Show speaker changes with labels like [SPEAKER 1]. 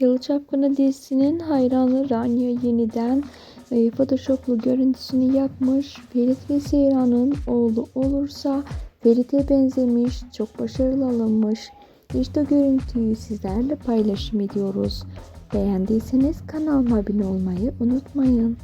[SPEAKER 1] Yalı Çapkını dizisinin hayranı Rania yeniden e, Photoshop'lu görüntüsünü yapmış. Ferit ve Seyran'ın oğlu olursa Ferit'e benzemiş, çok başarılı alınmış. İşte görüntüyü sizlerle paylaşım ediyoruz. Beğendiyseniz kanalıma abone olmayı unutmayın.